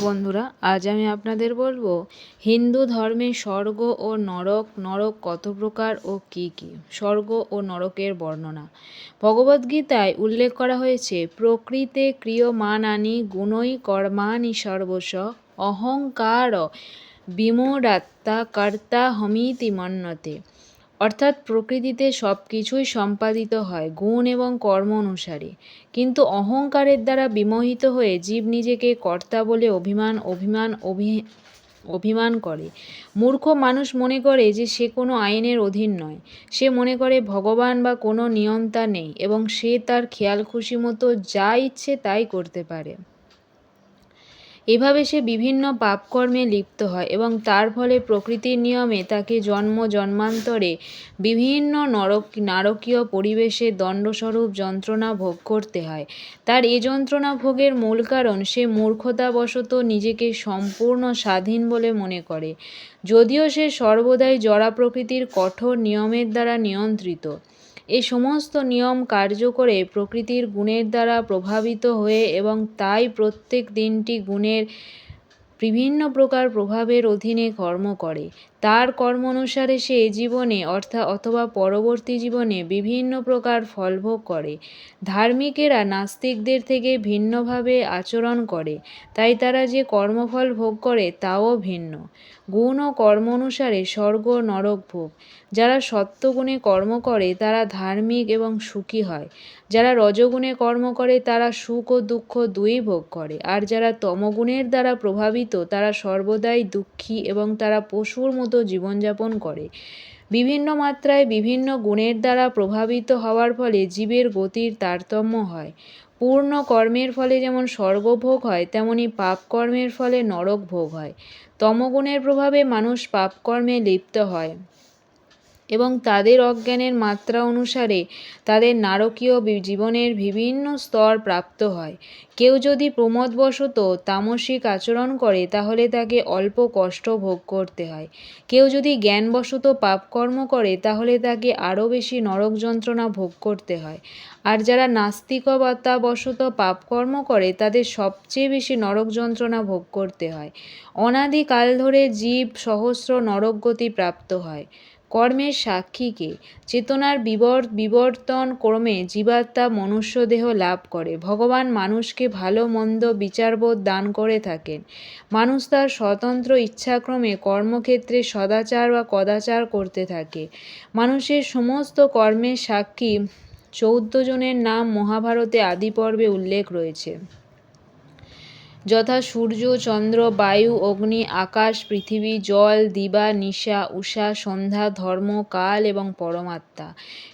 বন্ধুরা, আজ আমি আপনাদের বলব, হিন্দু ধর্মে স্বর্গ ও নরক নরক কত প্রকার ও কি কি? স্বর্গ ও নরকের বর্ণনা। ভগবদ্গীতায় উল্লেখ করা হয়েছে, প্রকৃতে ক্রিয়মাণানি গুণই কর্মাণি সর্বস্ব, অহংকার বিমূঢ়াত্মা কর্তা হমিতি মন্যতে অর্থাৎ প্রকৃতিতে সব কিছুই সম্পাদিত হয় গুণ এবং কর্ম অনুসারে। কিন্তু অহংকারের দ্বারা বিমোহিত হয়ে জীব নিজেকে কর্তা বলে অভিমান অভিমান, অভি, অভিমান করে। মূর্খ মানুষ মনে করে যে সে কোনো আইনের অধীন নয়। সে মনে করে ভগবান বা কোনো নিয়ন্তা নেই এবং সে তার খেয়াল খুশি মতো যা ইচ্ছে তাই করতে পারে। এভাবে সে বিভিন্ন পাপকর্মে লিপ্ত হয় এবং তার ফলে প্রকৃতির নিয়মে তাকে জন্ম জন্মান্তরে বিভিন্ন নরক, নারকীয় পরিবেশে দণ্ডস্বরূপ যন্ত্রণা ভোগ করতে হয়। তার এ যন্ত্রণা ভোগের মূল কারণ সে মূর্খতাবশত নিজেকে সম্পূর্ণ স্বাধীন বলে মনে করে, যদিও সে সর্বদাই জড়া প্রকৃতির কঠোর নিয়মের দ্বারা নিয়ন্ত্রিত। এ সমস্ত নিয়ম কার্য করে প্রকৃতির গুণের দ্বারা প্রভাবিত হয়ে এবং তাই প্রত্যেক দিনটি গুণের বিভিন্ন প্রকার প্রভাবের অধীনে কর্ম করে। তার কর্ম অনুসারে সে জীবনে অর্থাৎ অথবা পরবর্তী জীবনে বিভিন্ন প্রকার ফলভোগ করে। ধার্মিকেরা নাস্তিকদের থেকে ভিন্নভাবে আচরণ করে, তাই তারা যে কর্মফল ভোগ করে তাও ভিন্ন। গুণ ও কর্ম অনুসারে স্বর্গ নরক ভোগ। যারা সত্যগুণে কর্ম করে, তারা ধার্মিক এবং সুখী হয়। যারা রজগুণে কর্ম করে, তারা সুখ ও দুঃখ দুই ভোগ করে। আর যারা তমগুণের দ্বারা প্রভাবিত, তারা সর্বদাই দুঃখী এবং তারা পশুর মতো জীবনযাপন করে। বিভিন্ন মাত্রায় বিভিন্ন গুণের দ্বারা প্রভাবিত হওয়ার ফলে জীবের গতির তারতম্য হয়। পূর্ণ কর্মের ফলে যেমন স্বর্গভোগ হয়, তেমনি পাপ কর্মের ফলে নরক ভোগ হয়। তমগুণের প্রভাবে মানুষ পাপকর্মে লিপ্ত হয়। এবং তাদের অজ্ঞানের মাত্রা অনুসারে তাদের নারকীয় জীবনের বিভিন্ন স্তর প্রাপ্ত হয়। কেউ যদি প্রমোদবশত তামসিক আচরণ করে, তাহলে তাকে অল্প কষ্ট ভোগ করতে হয়। কেউ যদি জ্ঞানবশত পাপকর্ম করে, তাহলে তাকে আরও বেশি নরক যন্ত্রণা ভোগ করতে হয়। আর যারা নাস্তিকতাবশত পাপকর্ম করে, তাদের সবচেয়ে বেশি নরক যন্ত্রণা ভোগ করতে হয়। অনাদিকাল ধরে জীব সহস্র নরকগতি প্রাপ্ত হয়। কর্মের সাক্ষীকে চেতনার বিবর, বিবর্তন ক্রমে জীবাত্মা মনুষ্যদেহ লাভ করে। ভগবান মানুষকে ভালো, মন্দ বিচারবোধ দান করে থাকেন। মানুষ তার স্বতন্ত্র ইচ্ছাক্রমে কর্মক্ষেত্রে সদাচার বা কদাচার করতে থাকে। মানুষের সমস্ত কর্মের সাক্ষী চৌদ্দ জনের নাম মহাভারতে আদি পর্বে উল্লেখ রয়েছে। যথা সূর্য, চন্দ্র, বায়ু, অগ্নি, আকাশ, পৃথিবী, জল, দিবা, নিশা, উষা, সন্ধ্যা, ধর্ম, কাল এবং পরমাত্মা।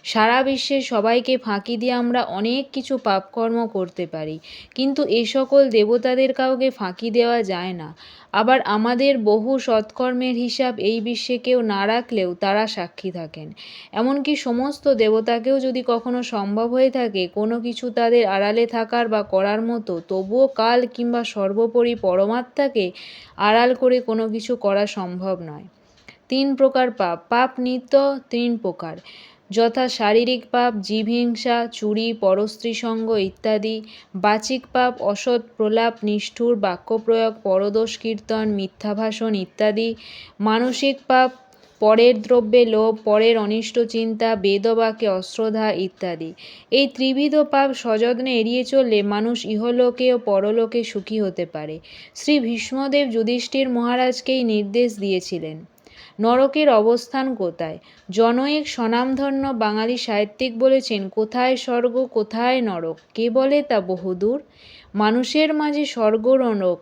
সারা বিশ্বে সবাইকে ফাঁকি দিয়ে আমরা অনেক কিছু পাপকর্ম করতে পারি, কিন্তু এ সকল দেবতাদের কাউকে ফাঁকি দেওয়া যায় না। আবার আমাদের বহু সৎকর্মের হিসাব এই বিশ্বে কেউ না রাখলেও তারা সাক্ষী থাকেন। এমনকি সমস্ত দেবতাকেও যদি কখনো সম্ভব হয়ে থাকে, কোনো কিছু তাদের আড়ালে থাকার বা করার মতো, তবুও কাল কিংবা সর্বোপরি পরমাত্মাকে আড়াল করে কোনো কিছু করা সম্ভব নয়। তিন প্রকার পাপ পাপ নিত্য, তিন প্রকার। যথা শারীরিক পাপ, জীবহিংসা, চুরি পরস্ত্রীসঙ্গ ইত্যাদি। বাচিক পাপ, অসৎ প্রলাপ, নিষ্ঠুর বাক্যপ্রয়োগ পরদোষ, কীর্তন, মিথ্যাভাষণ ইত্যাদি। মানসিক পাপ, পরের দ্রব্যে লোভ, পরের অনিষ্ট চিন্তা বেদবাকে অশ্রদ্ধা ইত্যাদি। এই ত্রিবিধ পাপ সযত্নে এড়িয়ে চললে মানুষ ইহলোকে ও পরলোকে সুখী হতে পারে। শ্রী ভীষ্মদেব যুধিষ্ঠির মহারাজকেই নির্দেশ দিয়েছিলেন। নরকের অবস্থান কোথায়? জনৈক স্বনামধন্য বাঙালি সাহিত্যিক বলেছেন, কোথায় স্বর্গ, কোথায় নরক? কে বলে তা বহুদূর? মানুষের মাঝে স্বর্গ, নরক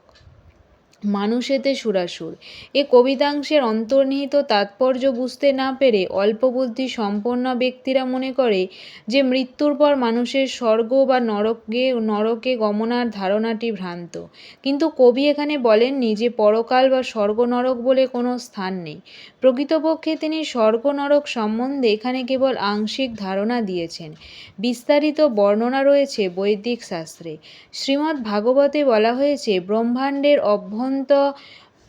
মানুষেতে সুরাসুর। এ কবিতাংশের অন্তর্নিহিত তাৎপর্য বুঝতে না পেরে অল্পবুদ্ধি সম্পন্ন ব্যক্তিরা মনে করে যে মৃত্যুর পর মানুষের স্বর্গ বা নরকে নরকে গমনার ধারণাটি ভ্রান্ত। কিন্তু কবি এখানে বলেননি যে পরকাল বা স্বর্গ নরক বলে কোনো স্থান নেই। প্রকৃতপক্ষে তিনি স্বর্গ নরক সম্বন্ধে এখানে কেবল আংশিক ধারণা দিয়েছেন। বিস্তারিত বর্ণনা রয়েছে বৈদিক শাস্ত্রে। শ্রীমদ্ ভাগবতে বলা হয়েছে, ব্রহ্মাণ্ডের অভ্যন্ত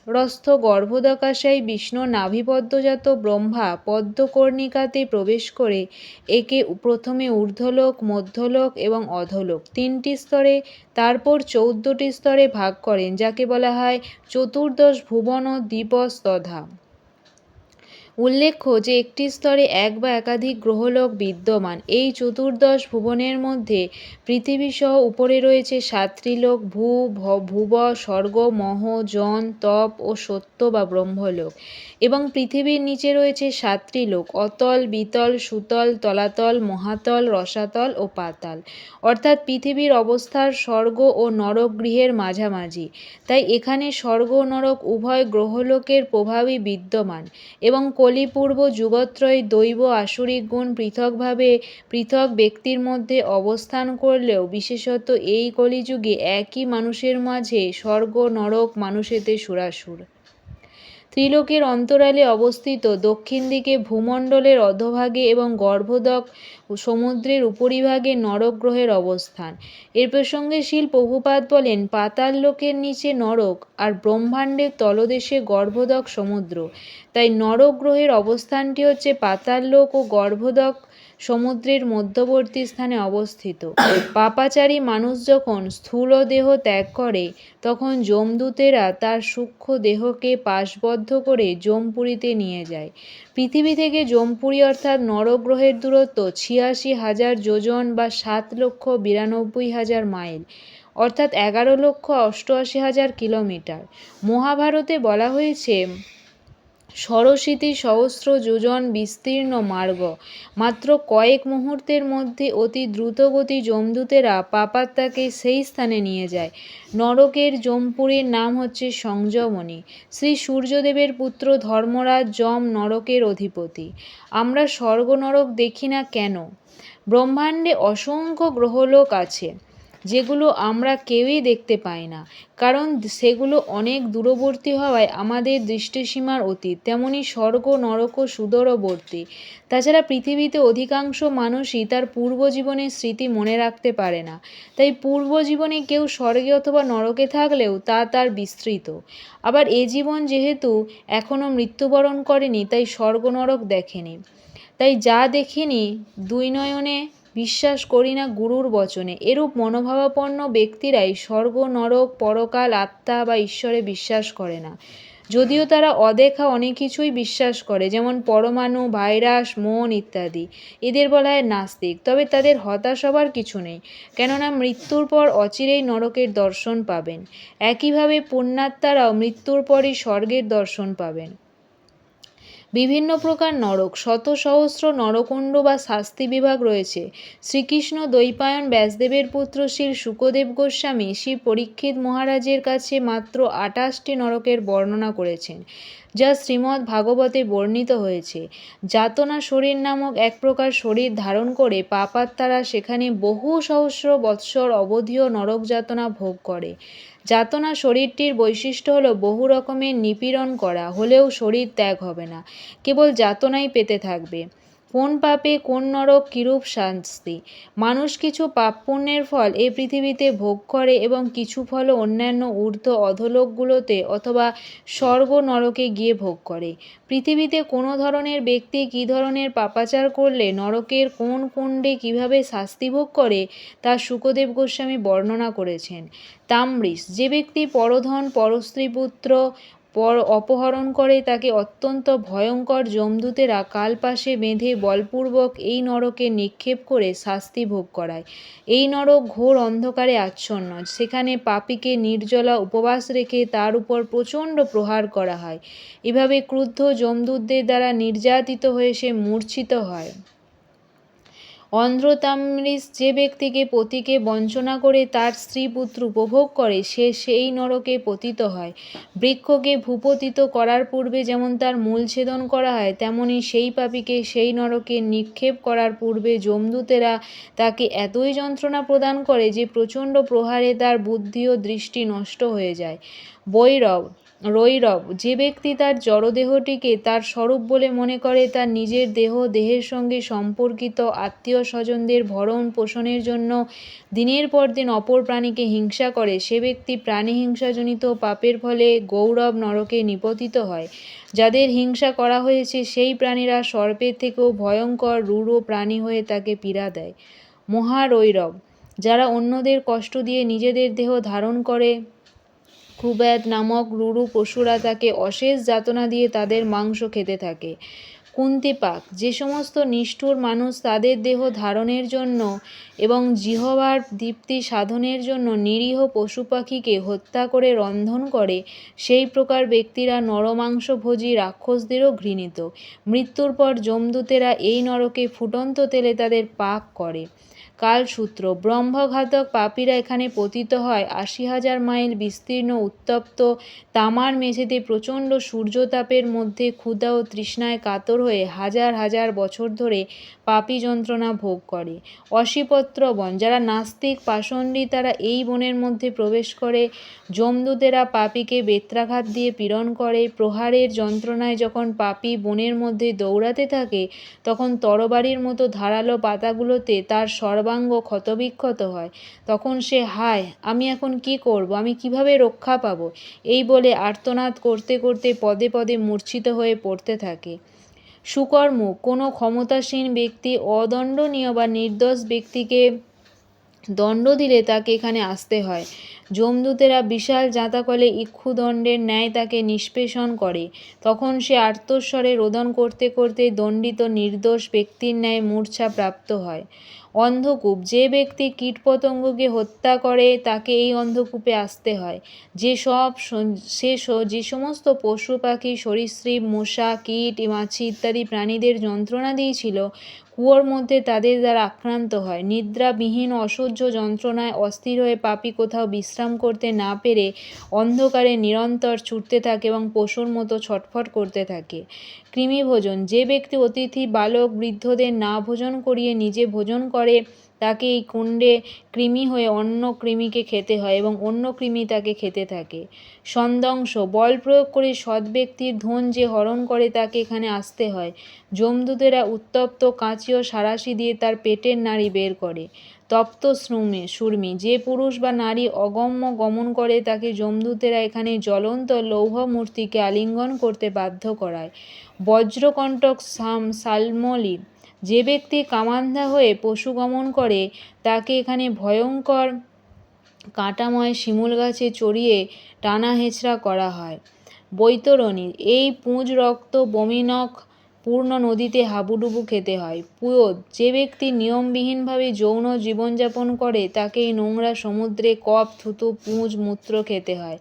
রস্থ গর্ভদাকাশাই বিষ্ণু নাভিপদ্মজাত ব্রহ্মা পদ্মকর্ণিকাতে প্রবেশ করে একে প্রথমে ঊর্ধ্বলোক, মধ্যলোক এবং অধলোক। তিনটি স্তরে, তারপর চৌদ্দটি স্তরে ভাগ করেন, যাকে বলা হয় চতুর্দশ ভুবন দ্বীপস্তধা। উল্লেখ্য যে একটি স্তরে এক বা একাধিক গ্রহলোক বিদ্যমান। এই চতুর্দশ ভুবনের মধ্যে পৃথিবীসহ উপরে রয়েছে সাতটি লোক, ভূ ভুব, স্বর্গ, মহ, জন, তপ ও সত্য বা ব্রহ্মলোক এবং পৃথিবীর নিচে রয়েছে সাতটি লোক, অতল, বিতল, সুতল, তলাতল, মহাতল, রসাতল ও পাতাল। অর্থাৎ পৃথিবীর অবস্থার স্বর্গ ও নরক গৃহের মাঝামাঝি। তাই এখানে স্বর্গ নরক উভয় গ্রহলোকের প্রভাবই বিদ্যমান এবং কলিপূর্ব যুগত্রয় দৈব আসুরিক গুণ পৃথকভাবে পৃথক ব্যক্তির মধ্যে অবস্থান করলেও বিশেষত এই কলিযুগে একই মানুষের মাঝে স্বর্গ, নরক, মানুষেতে সুরাসুর। ত্রিলোকের অন্তরালে অবস্থিত দক্ষিণ দিকে ভূমণ্ডলের অধভাগে এবং গর্ভদক সমুদ্রের উপরিভাগে নরক গ্রহের অবস্থান। এর প্রসঙ্গে শিল প্রভুপাত বলেন, পাতাল লোকের নিচে নরক আর ব্রহ্মাণ্ডের তলদেশে গর্ভদক সমুদ্র। তাই নরক গ্রহের অবস্থানটি হচ্ছে পাতাল লোক ও গর্ভদক সমুদ্রের মধ্যবর্তী স্থানে অবস্থিত। পাপাচারী মানুষ যখন স্থূল দেহ ত্যাগ করে, তখন যমদূতেরা তার সূক্ষ্ম দেহকে পাশবদ্ধ করে যমপুরীতে নিয়ে যায়। পৃথিবী থেকে যমপুরী অর্থাৎ নরগ্রহের দূরত্ব ছিয়াশি হাজার যোজন বা সাত লক্ষ বিরানব্বই হাজার মাইল, অর্থাৎ এগারো লক্ষ অষ্টআশি হাজার কিলোমিটার। মহাভারতে বলা হয়েছে সরস্বতী সহস্র যোজন বিস্তীর্ণ মার্গ। মাত্র কয়েক মুহূর্তের মধ্যে অতি দ্রুতগতি যমদূতেরা পাপাত্মাকে সেই স্থানে নিয়ে যায়। নরকের যমপুরীর নাম হচ্ছে সংযমনী। শ্রী সূর্যদেবের পুত্র ধর্মরাজ যম নরকের অধিপতি। আমরা স্বর্গ নরক দেখি না কেন? ব্রহ্মাণ্ডে অসংখ্য গ্রহলোক আছে। যেগুলো আমরা কেউই দেখতে পাই না। কারণ সেগুলো অনেক দূরবর্তী হওয়ায় আমাদের দৃষ্টিসীমার অতীত। তেমনি স্বর্গ নরকও সুদূরবর্তী। তাছাড়া পৃথিবীতে অধিকাংশ মানুষই তার পূর্বজীবনের স্মৃতি মনে রাখতে পারে না। তাই পূর্বজীবনে কেউ স্বর্গে অথবা নরকে থাকলেও তা তার বিস্তৃত। আবার এ জীবন যেহেতু এখনও মৃত্যুবরণ করেনি, তাই স্বর্গ, নরক দেখেনি। তাই যা দেখিনি দুই নয়নে বিশ্বাস করি না গুরুর বচনে। এরূপ মনোভাবাপন্ন ব্যক্তিরাই স্বর্গ, নরক, পরকাল, আত্মা বা ঈশ্বরে বিশ্বাস করে না। যদিও তারা অদেখা অনেক কিছুই বিশ্বাস করে, যেমন পরমাণু, ভাইরাস, মন ইত্যাদি। এদের বলা হয় নাস্তিক, তবে তাদের হতাশ হবার কিছু নেই, কেননা মৃত্যুর পর অচিরেই নরকের দর্শন পাবেন। একইভাবে পুণ্যাত্মারাও মৃত্যুর পরই স্বর্গের দর্শন পাবেন। বিভিন্ন প্রকার নরক শত সহস্র নরকুণ্ড বা শাস্তি বিভাগ রয়েছে। শ্রীকৃষ্ণ দৈপায়ন ব্যাসদেবের পুত্র শ্রী সুকদেব গোস্বামী শ্রী পরীক্ষিত মহারাজের কাছে মাত্র আটাশটি নরকের বর্ণনা করেছেন। যা শ্রীমদ্ ভাগবতে বর্ণিত হয়েছে। যাতনা শরীর নামক এক প্রকার শরীর ধারণ করে পাপাত্মারা সেখানে বহু সহস্র বৎসর অবধিও নরক যাতনা ভোগ করে। যাতনা শরীরটির বৈশিষ্ট্য হলো বহু রকমের নিপীড়ন করা, হলেও শরীর ত্যাগ হবে না, কেবল যাতনাই পেতে থাকবে। কোন পাপে কোন নরক কিরূপ শাস্তি মানুষ কিছু পাপ পুণ্যের ফল এ পৃথিবীতে ভোগ করে এবং কিছু ফল অন্যান্য ঊর্ধ্ব অধলোকগুলোতে অথবা স্বর্গ নরকে গিয়ে ভোগ করে। পৃথিবীতে কোনো ধরনের ব্যক্তি কী ধরনের পাপাচার করলে নরকের কোন কুণ্ডে কীভাবে শাস্তি ভোগ করে তা সুকদেব গোস্বামী বর্ণনা করেছেন। তাম্রিস, যে ব্যক্তি পরধন, পরস্ত্রীপুত্র পর অপহরণ করে তাকে অত্যন্ত ভয়ঙ্কর যমদূতেরা কালপাশে বেঁধে বলপূর্বক এই নরকে নিক্ষেপ করে শাস্তি ভোগ করায়। এই নরক ঘোর অন্ধকারে আচ্ছন্ন। সেখানে পাপীকে নির্জলা উপবাস রেখে তার উপর প্রচণ্ড প্রহার করা হয়। এভাবে ক্রুদ্ধ যমদূতদের দ্বারা নির্যাতিত হয়ে সে মূর্ছিত হয়। অন্ধ্রতাম্রিস যে ব্যক্তিকে পতিকে বঞ্চনা করে তার স্ত্রী পুত্র উপভোগ করে, সে সেই নরকে পতিত হয়। বৃক্ষকে ভূপতিত করার পূর্বে যেমন তার মূল ছেদন করা হয়, তেমনি সেই পাপীকে সেই নরকে নিক্ষেপ করার পূর্বে যমদূতেরা তাকে এতই যন্ত্রণা প্রদান করে যে প্রচণ্ড প্রহারে তার বুদ্ধি ও দৃষ্টি নষ্ট হয়ে যায়। বৈরব রৈরব, যে ব্যক্তি তার জড়দেহটিকে তার স্বরূপ বলে মনে করে, তার নিজের দেহ, দেহের সঙ্গে সম্পর্কিত আত্মীয় স্বজনদের ভরণ পোষণের জন্য দিনের পর দিন অপর প্রাণীকে হিংসা করে। সে ব্যক্তি প্রাণী হিংসাজনিত পাপের ফলে গৌরব নরকে নিপতিত হয়। যাদের হিংসা করা হয়েছে, সেই প্রাণীরা সর্পের থেকেও ভয়ঙ্কর, রূঢ় প্রাণী হয়ে তাকে পীড়া দেয়। মহারৈরব, যারা অন্যদের কষ্ট দিয়ে নিজেদের দেহ ধারণ করে কুব্যাদ নামক রুরু পশুরা তাকে অশেষ যাতনা দিয়ে তাদের মাংস খেতে থাকে। কুন্তিপাক, যে সমস্ত নিষ্ঠুর মানুষ তাদের দেহ ধারণের জন্য এবং জিহবার দীপ্তি সাধনের জন্য নিরীহ পশু পাখিকে হত্যা করে রন্ধন করে, সেই প্রকার ব্যক্তিরা নরমাংসভোজী রাক্ষসদেরও ঘৃণিত। মৃত্যুর পর যমদূতেরা এই নরকে ফুটন্ত তেলে তাদের পাক করে। কালসূত্র, ব্রহ্মঘাতক পাপীরা এখানে পতিত হয়। আশি হাজার মাইল বিস্তীর্ণ উত্তপ্ত তামার মেঝেতে প্রচণ্ড সূর্যতাপের মধ্যে ক্ষুধা ও তৃষ্ণায় কাতর হয়ে হাজার হাজার বছর ধরে পাপী যন্ত্রণা ভোগ করে। অশিপত্র বন, যারা নাস্তিক পাষণ্ডী, তারা এই বনের মধ্যে প্রবেশ করে। যমদূতেরা পাপীকে বেত্রাঘাত দিয়ে পীড়ন করে। প্রহারের যন্ত্রণায় যখন পাপী বনের মধ্যে দৌড়াতে থাকে, তখন তরবারির মতো ধারালো পাতাগুলোতে তার সর্বাঙ্গ ক্ষতবিক্ষত হয়। তখন সে, হায়, আমি এখন কি করব? আমি কীভাবে রক্ষা পাব? এই বলে আর্তনাদ করতে করতে পদে পদে মূর্ছিত হয়ে পড়তে থাকে। সুকর্ম, কোনো ক্ষমতাসীন ব্যক্তি, অদণ্ডনীয় বা নির্দোষ ব্যক্তিকে দণ্ড দিলে তাকে এখানে আসতে হয়। যমদূতেরা বিশাল জাঁতাকলে ইক্ষুদণ্ডের ন্যায় তাকে নিষ্পেষণ করে। তখন সে আর্তস্বরে রোদন করতে করতে দণ্ডিত নির্দোষ ব্যক্তির ন্যায় মূর্ছা প্রাপ্ত হয়। অন্ধকূপ। যে ব্যক্তি কীটপতঙ্গকে হত্যা করে, তাকে এই অন্ধকূপে আসতে হয়। যে সব সে, যে সমস্ত পশু পাখি, সরীসৃপ, মশা, কীট, মাছি ইত্যাদি প্রাণীদের যন্ত্রণা দিয়েছিল, কুয়োর মধ্যে তাদের দ্বারা আক্রান্ত হয়। নিদ্রাবিহীন অসহ্য যন্ত্রণায় অস্থির হয়ে পাপি কোথাও বিশ্রাম করতে না পেরে অন্ধকারে নিরন্তর ছুটতে থাকে এবং পশুর মতো ছটফট করতে থাকে। কৃমিভোজন যে ব্যক্তি অতিথি, বালক, বৃদ্ধদের না ভোজন করিয়ে নিজে ভোজন করে, তাকে এই কুণ্ডে কৃমি হয়ে অন্য কৃমিকে খেতে হয় এবং অন্য কৃমি তাকে খেতে থাকে। সন্দংশ বল প্রয়োগ করে সৎ ব্যক্তির ধন যে হরণ করে তাকে এখানে আসতে হয়। যমদূতেরা উত্তপ্ত কাঁচি ও সারাশি দিয়ে তার পেটের নাড়ি বের করে। তপ্ত শ্রুমে সুরমি। যে পুরুষ বা নারী অগম্য গমন করে, তাকে যমদূতেরা এখানে জ্বলন্ত লৌহ মূর্তিকে আলিঙ্গন করতে বাধ্য করায়। বজ্রকণ্টক সাম সালমলি, যে ব্যক্তি কামান্ধা হয়ে পশু গমন করে, তাকে এখানে ভয়ঙ্কর কাঁটাময় শিমুল গাছে চড়িয়ে টানা হেঁচড়া করা হয়। বৈতরণী, এই পুঁজ রক্ত বমিনক পূর্ণ নদীতে হাবুডুবু খেতে হয়। পুয়োদ যে ব্যক্তি নিয়মবিহীনভাবে যৌন জীবনযাপন করে তাকে এই নোংরা সমুদ্রে কফ, থুতু, পুঁজ, মূত্র খেতে হয়।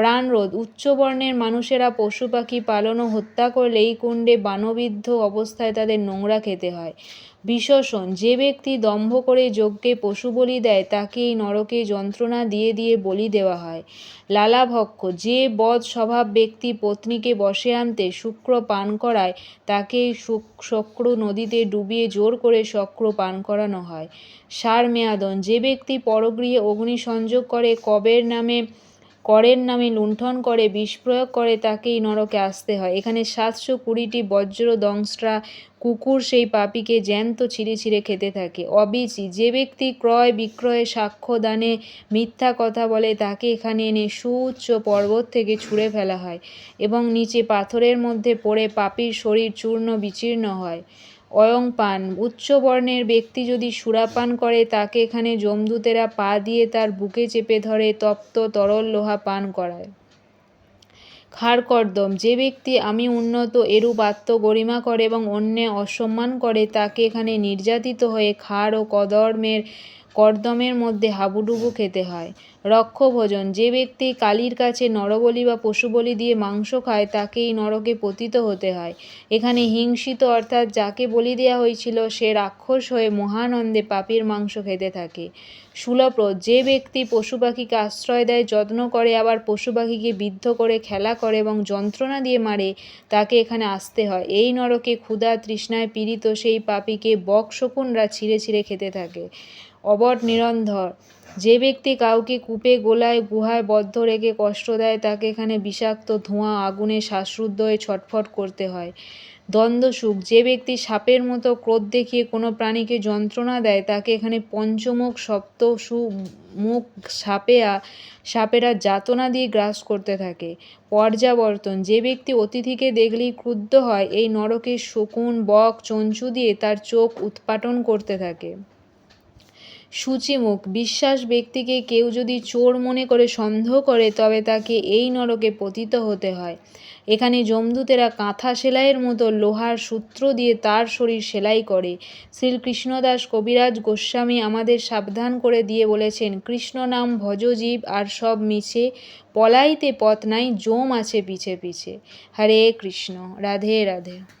প্রাণরোধ। উচ্চবর্ণের মানুষেরা পশু পাখি পালন ও হত্যা করলে এই কুণ্ডে বানবিদ্ধ অবস্থায় তাদের নোংরা খেতে হয়। বিশ্বসন যে ব্যক্তি দম্ভ করে যজ্ঞে পশু বলি দেয় তাকে এই নরকে যন্ত্রণা দিয়ে দিয়ে বলি দেওয়া হয়। লালাভক্ষ যে বদ স্বভাব ব্যক্তি পত্নীকে বসে আনতে শুক্র পান করায় তাকে শক্র নদীতে ডুবিয়ে জোর করে শক্র পান করানো হয়। সার মেয়াদন, যে ব্যক্তি পরগৃহে অগ্নি সংযোগ করে কবের নামে করের নামে লুণ্ঠন করে, বিষ প্রয়োগ করে তাকেই নরকে আসতে হয়। এখানে সাতশো কুড়িটি বজ্র দংস্ট্রা কুকুর সেই পাপিকে জ্যান্ত ছিঁড়ে ছিঁড়ে খেতে থাকে। অবিচি, যে ব্যক্তি ক্রয় বিক্রয়ে সাক্ষ্য দানে, মিথ্যা কথা বলে, তাকে এখানে এনে সুউচ্চ পর্বত থেকে ছুঁড়ে ফেলা হয় এবং নিচে পাথরের মধ্যে পড়ে পাপির শরীর চূর্ণ বিচীর্ণ হয়। অয়ংপান উচ্চ বর্ণের ব্যক্তি যদি সুরাপান করে, তাকে এখানে যমদূতেরা পা দিয়ে তার বুকে চেপে ধরে, তপ্ত তরল লোহা পান করায়। খাড়কর্দম যে ব্যক্তি আমি উন্নত এরূপ আত্মগরিমা করে এবং অন্যে অসম্মান করে, তাকে এখানে নির্যাতিত হয়ে খাড় ও কদর্মের, কর্দমের মধ্যে হাবুডুবু খেতে হয়। রক্ষভোজন। যে ব্যক্তি কালীর কাছে নরবলি বা পশুবলি দিয়ে মাংস খায়, তাকেই নরকে পতিত হতে হয়। এখানে হিংসিত অর্থাৎ যাকে বলি দেওয়া হয়েছিল, সে রাক্ষস হয়ে মহানন্দে পাপির মাংস খেতে থাকে। সুলপ্রদ যে ব্যক্তি পশু পাখিকে আশ্রয় দেয়, যত্ন করে, আবার পশু পাখিকে বিদ্ধ করে, খেলা করে এবং যন্ত্রণা দিয়ে মারে, তাকে এখানে আসতে হয়। এই নরকে ক্ষুধা তৃষ্ণায় পীড়িত সেই পাপিকে বক শকুনরা ছিঁড়ে ছিঁড়ে খেতে থাকে। অবট নিরন্ধর যে ব্যক্তি কাউকে কূপে, গোলায়, গুহায় বদ্ধ রেখে কষ্ট দেয়, তাকে এখানে বিষাক্ত ধোঁয়া, আগুনে শ্বাসরুদ্ধ হয়ে ছটফট করতে হয়। দ্বন্দ্ব সুখ। যে ব্যক্তি সাপের মতো ক্রোধ দেখিয়ে কোনো প্রাণীকে যন্ত্রণা দেয়, তাকে এখানে পঞ্চমুখ সপ্ত মুখ সাপেয়া সাপেরা যাতনা দিয়ে গ্রাস করতে থাকে। পর্যাবর্তন। যে ব্যক্তি অতিথিকে দেখলেই ক্রুদ্ধ হয়, এই নরকে শকুন, বক, চঞ্চু দিয়ে তার চোখ উৎপাটন করতে থাকে। সূচিমুখ। বিশ্বাস ব্যক্তিকে কেউ যদি চোর মনে করে সন্দেহ করে, তবে তাকে এই নরকে পতিত হতে হয়। এখানে যমদূতেরা কাঁথা সেলাইয়ের মতো লোহার সূত্র দিয়ে তার শরীর সেলাই করে। শ্রীকৃষ্ণদাস কবিরাজ গোস্বামী আমাদের সাবধান করে দিয়ে বলেছেন, কৃষ্ণ নাম ভজজীব আর সব মিছে, পলাইতে পথ নাই জম আছে পিছে পিছে। হরে কৃষ্ণ, রাধে রাধে।